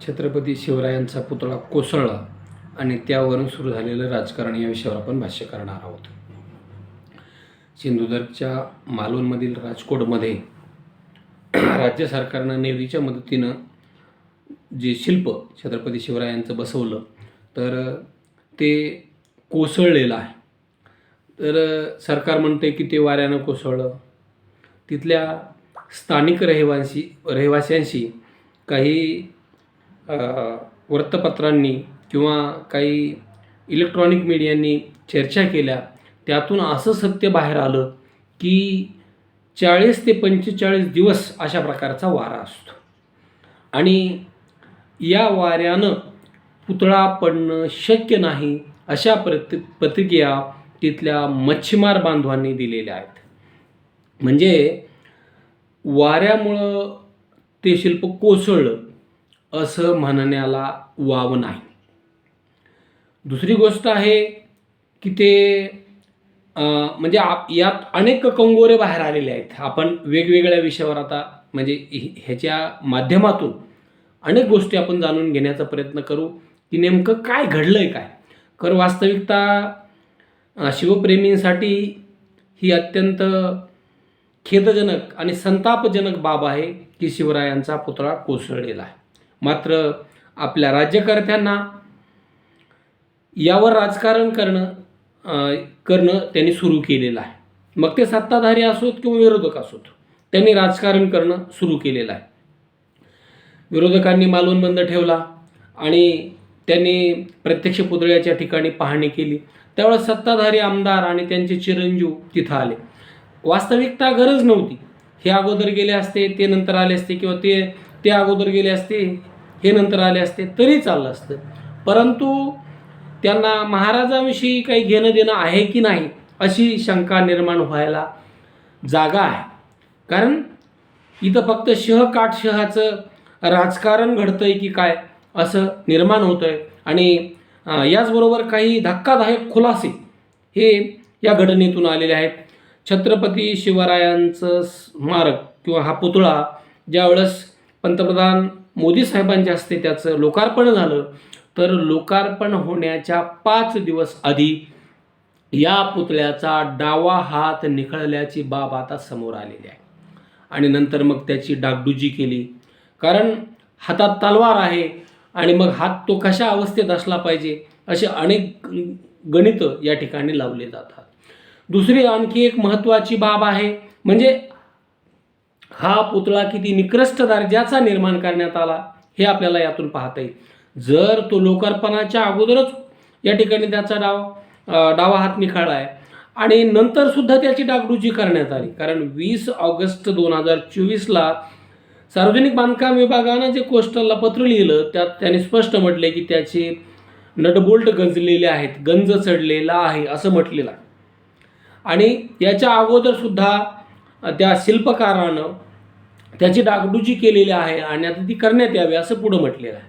छत्रपती शिवरायांचा पुतळा कोसळला आणि त्यावरून सुरू झालेलं राजकारण या विषयावर आपण भाष्य करणार आहोत. सिंधुदुर्गच्या मालवणमधील राजकोटमध्ये राज्य सरकारनं नेव्हीच्या मदतीनं जे शिल्प छत्रपती शिवरायांचं बसवलं तर ते कोसळलेलं आहे. तर सरकार म्हणते की ते वाऱ्यानं कोसळलं. तिथल्या स्थानिक रहिवासी रहिवाशांशी काही वृत्तपत्रांनी किंवा काही इलेक्ट्रॉनिक मीडियांनी चर्चा केल्या त्यातून असं सत्य बाहेर आलं की चाळीस ते पंचेचाळीस दिवस अशा प्रकारचा वारा असतो. आणि या वाऱ्यानं पुतळा पडणं शक्य नाही अशा प्रति प्रतिक्रिया तिथल्या मच्छीमार बांधवांनी दिलेल्या आहेत. म्हणजे वाऱ्यामुळं ते शिल्प कोसळलं असं म्हणण्याला वाव नाही. दुसरी गोष्ट आहे की ते म्हणजे आप यात अनेक कंगोरे बाहेर आलेले आहेत. आपण वेगवेगळ्या विषयावर आता म्हणजे ह्याच्या माध्यमातून अनेक गोष्टी आपण जाणून घेण्याचा प्रयत्न करू की नेमकं काय घडलं आहे काय. खरं वास्तविकता शिवप्रेमींसाठी ही अत्यंत खेदजनक आणि संतापजनक बाब आहे की शिवरायांचा पुतळा कोसळलेला आहे. मात्र आपल्या राज्यकर्त्यांना यावर राजकारण करणं करणं त्यांनी सुरू केलेलं आहे. मग ते सत्ताधारी असोत किंवा विरोधक असोत त्यांनी राजकारण करणं सुरू केलेलं आहे. विरोधकांनी मालवण बंद ठेवला आणि त्यांनी प्रत्यक्ष पुतळ्याच्या ठिकाणी पाहणी केली. त्यावेळेस सत्ताधारी आमदार आणि त्यांचे चिरंजीव तिथं आले. वास्तविकता गरज नव्हती. हे अगोदर गेले असते ते नंतर आले असते किंवा ते ते अगोदर गेले असते हे नंतर आले असते तरी चाललं असतं. परंतु त्यांना महाराजांविषयी काही घेणं देणं आहे की नाही अशी शंका निर्माण व्हायला जागा आहे. कारण इथं फक्त शह काट शहाचं राजकारण घडतंय की काय असं निर्माण होतंय. आणि याचबरोबर काही धक्कादायक खुलासे हे या घटनेतून आलेले आहेत. छत्रपती शिवरायांचं स्मारक किंवा हा पुतळा ज्यावेळेस पंतप्रधान मोदी साहेबांच्या हस्ते त्याचं लोकार्पण झालं. तर लोकार्पण होण्याच्या पाच दिवस आधी या पुतळ्याचा डावा हात निखळल्याची बाब आता समोर आलेली आहे. आणि नंतर मग त्याची डागडुजी केली. कारण हातात तलवार आहे आणि मग हात तो कशा अवस्थेत असला पाहिजे असे अनेक गणितं या ठिकाणी लावले जातात. दुसरी आणखी एक महत्त्वाची बाब आहे म्हणजे हा पुतळा किती निकृष्ट दर्जाचा निर्माण करण्यात आला हे आपल्याला यातून पाहता येईल. जर तो लोकार्पणाच्या अगोदरच या ठिकाणी त्याचा डाव डावा हात निखाळला आहे आणि नंतर सुद्धा त्याची डागडुजी करण्यात आली. कारण वीस ऑगस्ट दोन हजार चोवीसला सार्वजनिक बांधकाम विभागानं जे कोस्टलला पत्र लिहिलं त्यात त्याने स्पष्ट म्हटले की त्याचे नटबोल्ट गंजलेले आहेत गंज चढलेला आहे असं म्हटलेलं आणि याच्या अगोदर सुद्धा त्या शिल्पकारानं त्याची डागडुजी केलेली आहे आणि आता ती करण्यात यावी असं पुढं म्हटलेलं आहे.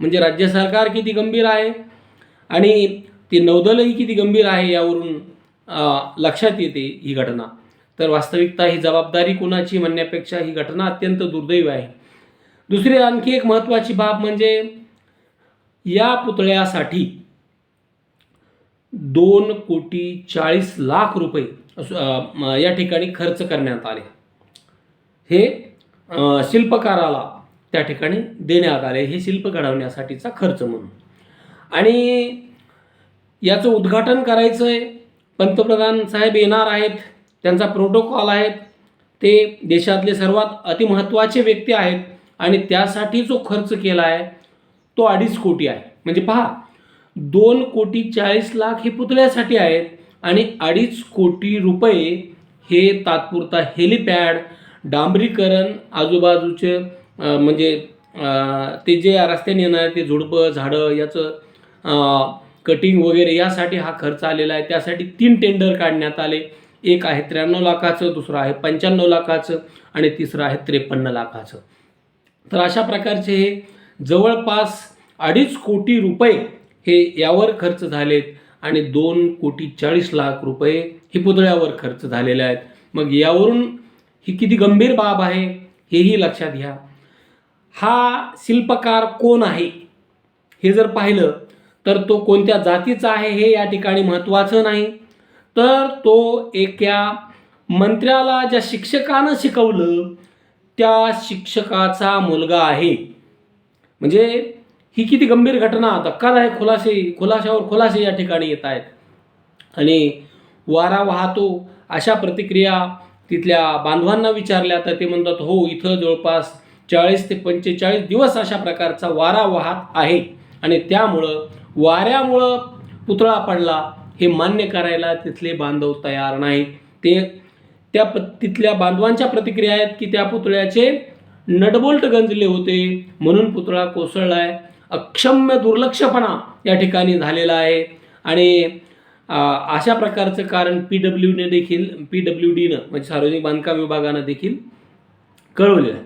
म्हणजे राज्य सरकार किती गंभीर आहे आणि ती नौदलही किती गंभीर आहे यावरून लक्षात येते ही घटना. तर वास्तविकता ही जबाबदारी कुणाची म्हणण्यापेक्षा ही घटना अत्यंत दुर्दैव आहे. दुसरी आणखी एक महत्त्वाची बाब म्हणजे या पुतळ्यासाठी दोन कोटी चाळीस लाख रुपये या ठिकाणी खर्च करण्यात आले. हे शिल्पकाराला त्या ठिकाणी देण्यात आले. हे शिल्प घडवण्यासाठीचा खर्च म्हणून. आणि याचं उद्घाटन करायचं आहे पंतप्रधान साहेब येणार आहेत. त्यांचा प्रोटोकॉल आहेत. ते देशातले सर्वात अतिमहत्त्वाचे व्यक्ती आहेत. आणि त्यासाठी जो खर्च केला आहे तो अडीच कोटी आहे. म्हणजे पहा दोन कोटी चाळीस लाख हे पुतळ्यासाठी आहेत. आणि अडीच कोटी रुपये हे तात्पुरता हेलिपॅड डांबरीकरण आजूबाजूचे म्हणजे ते जे रस्त्याने येणार ते झुडपं झाडं याचं कटिंग वगैरे यासाठी हा खर्च आलेला आहे. त्यासाठी तीन टेंडर काढण्यात आले. एक आहे त्र्याण्णव लाखाचं दुसरं आहे पंच्याण्णव लाखाचं आणि तिसरं आहे त्रेपन्न लाखाचं. तर अशा प्रकारचे हे जवळपास अडीच कोटी रुपये हे यावर खर्च झालेत. आणि दोन कोटी चाळीस लाख रुपये हे पुतळ्यावर खर्च झालेले आहेत. मग यावरून ही किती गंभीर बाब आहे हेही लक्षात घ्या. हा शिल्पकार कोण आहे हे जर पाहिलं तर तो कोणत्या जातीचा आहे हे या ठिकाणी महत्त्वाचं नाही. तर तो एका मंत्र्याला ज्या शिक्षकानं शिकवलं त्या शिक्षकाचा मुलगा आहे. म्हणजे ही किती गंभीर घटना धक्कादायक खुलासे खुलाशावर खुलासे या ठिकाणी येत आहेत. आणि वारा वाहतो अशा प्रतिक्रिया तिथल्या बांधवांना विचारल्या तर ते म्हणतात हो इथं जवळपास चाळीस ते पंचेचाळीस दिवस अशा प्रकारचा वारा वाहत आहे. आणि त्यामुळं वाऱ्यामुळं पुतळा पडला हे मान्य करायला तिथले बांधव तयार नाहीत. ते त्या प तिथल्या बांधवांच्या प्रतिक्रिया आहेत की त्या पुतळ्याचे नटबोल्ट गंजले होते म्हणून पुतळा कोसळला आहे अक्षम्य दुर्लक्षपणा या ठिकाणी झालेला आहे. आणि अशा प्रकारचं कारण पी डब्ल्यू ने देखील पी डब्ल्यू डीनं म्हणजे सार्वजनिक बांधकाम विभागानं देखील कळवलेलं आहे.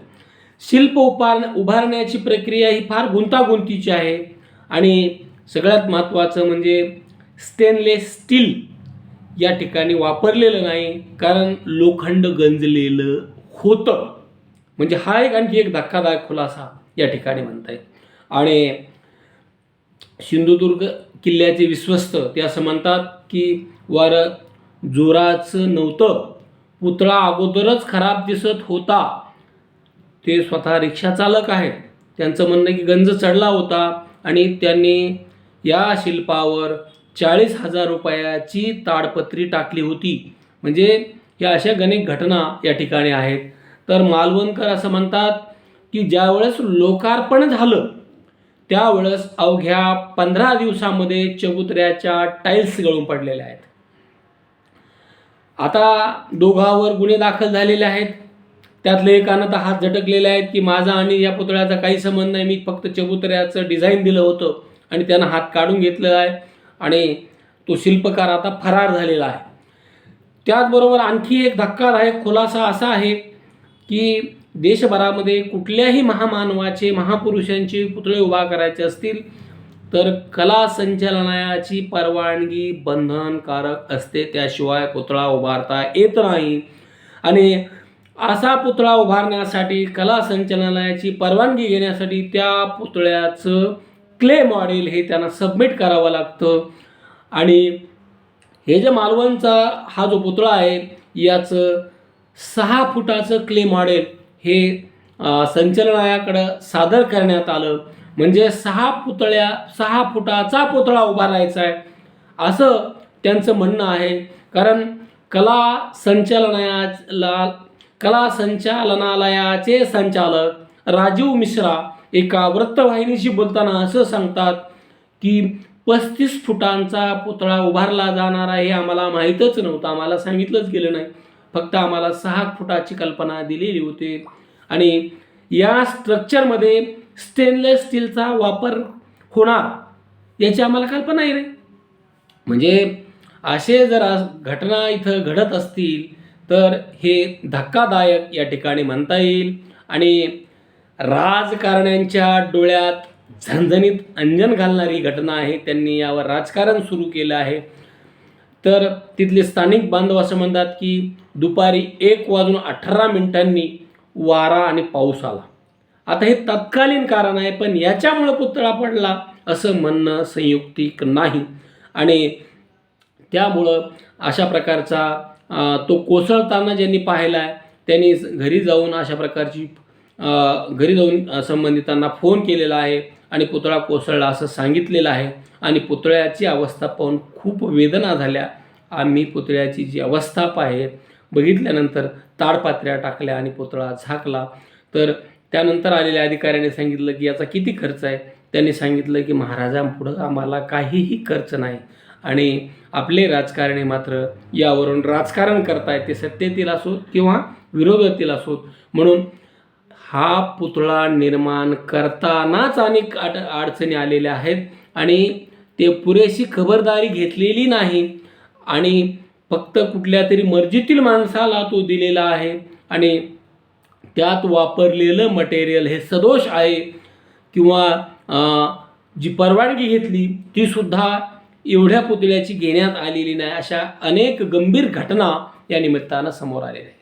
शिल्प उभार उभारण्याची प्रक्रिया ही फार गुंतागुंतीची आहे. आणि सगळ्यात महत्त्वाचं म्हणजे स्टेनलेस स्टील या ठिकाणी वापरलेलं नाही कारण लोखंड गंजलेलं होतं. म्हणजे हा एक आणखी एक धक्कादायक खुलासा या ठिकाणी म्हणता येईल. आणि सिंधुदुर्ग किल्ल्याचे विश्वस्त ते असं म्हणतात की वर जोराचं नव्हतं. पुतळा अगोदरच खराब दिसत होता. ते स्वतः रिक्षा चालक आहेत. त्यांचं म्हणणं की गंज चढला होता आणि त्यांनी या शिल्पावर चाळीस हजार रुपयाची ताडपत्री टाकली होती. म्हणजे या अशा अनेक घटना या ठिकाणी आहेत. तर मालवणकर असं म्हणतात की ज्यावेळेस लोकार्पण झालं त्यावेळेस अवघ्या पंधरा दिवसामध्ये चबुतऱ्याच्या टाईल्स गळून पडलेल्या आहेत. आता दोघावर गुन्हे दाखल झालेले आहेत. त्यातले एकानं तर हात झटकलेले आहेत की माझा आणि या पुतळ्याचा काही संबंध नाही. मी फक्त चबुतऱ्याचं डिझाईन दिलं होतं आणि त्यानं हात काढून घेतलेला आहे आणि तो शिल्पकार आता फरार झालेला आहे. त्याचबरोबर आणखी एक धक्कादायक खुलासा असा आहे की देशभरामध्ये कुठल्याही महामानवाचे महापुरुषांचे पुतळे उभा करायचे असतील तर कला संचालनाची परवानगी बंधनकारक असते. त्याशिवाय पुतळा उभारता येत नाही. आणि असा पुतळा उभारण्यासाठी कला संचालनालयाची परवानगी घेण्यासाठी त्या पुतळ्याचं क्ले मॉडेल हे त्यांना सबमिट करावं लागतं. आणि हे जे मालवणचा हा जो पुतळा आहे याचं सहा फुटाचं क्ले मॉडेल हे अ, सादर करण्यात आलं. म्हणजे सहा पुतळ्या सहा फुटाचा पुतळा उभारायचा आहे. असं त्यांचं म्हणणं आहे. कारण कला संचालनाला कला संचालनालयाचे संचालक राजीव मिश्रा एका वृत्तवाहिनीशी बोलताना असं सांगतात की पस्तीस फुटांचा पुतळा उभारला जाणार आहे हे आम्हाला माहीतच नव्हतं. आम्हाला सांगितलंच गेलं नाही. फक्त आम्हाला सहा फुटाची कल्पना दिलेली होती. आणि या स्ट्रक्चरमध्ये स्टेनलेस स्टीलचा वापर होणार याची आम्हाला कल्पनाही नाही म्हणजे असे जर घटना इथं घडत असतील तर हे धक्कादायक या ठिकाणी म्हणता येईल. आणि राजकारण्यांच्या डोळ्यात झणझणीत अंजन घालणारी घटना आहे. त्यांनी यावर राजकारण सुरू केलं आहे. तर तिथले स्थानिक बांधव असं म्हणतात की दुपारी एक वाजून अठरा मिनिटांनी वारा आणि पाऊस आला. आता हे तत्कालीन कारण आहे पण याच्यामुळं पुतळा पडला असं म्हणणं संयुक्तिक नाही. आणि त्यामुळं अशा प्रकारचा तो कोसळताना ज्यांनी पाहिला आहे त्यांनी घरी जाऊन अशा प्रकारची घरी जाऊन संबंधितांना फोन केलेला आहे. आणि पुतळा कोसळला असं सांगितलेलं आहे. आणि पुतळ्याची अवस्था पाहून खूप वेदना झाल्या. आम्ही पुतळ्याची जी अवस्था पाहे बघितल्यानंतर ताडपात्र्या टाकल्या आणि पुतळा झाकला. तर त्यानंतर आलेल्या अधिकाऱ्याने सांगितलं की याचा किती खर्च आहे? त्यांनी सांगितलं की महाराजांपुढं आम्हाला काहीही खर्च नाही. आणि आपले राजकारणी मात्र यावरून राजकारण करतायत ते सत्तेतील असोत किंवा विरोधातील असोत. म्हणून हा पुतळा निर्माण करतानाच अनेक अड अडचणी आलेल्या आहेत आणि ते पुरेशी खबरदारी घेतलेली नाही. आणि फक्त कुठल्या तरी मर्जीतील माणसाला तो दिलेला आहे आणि त्यात वापरलेलं मटेरियल हे सदोष आहे किंवा जी परवानगी घेतली ती सुद्धा एवढ्या पुतळ्याची घेण्यात आलेली नाही अशा अनेक गंभीर घटना या निमित्तानं समोर आलेल्या आहेत.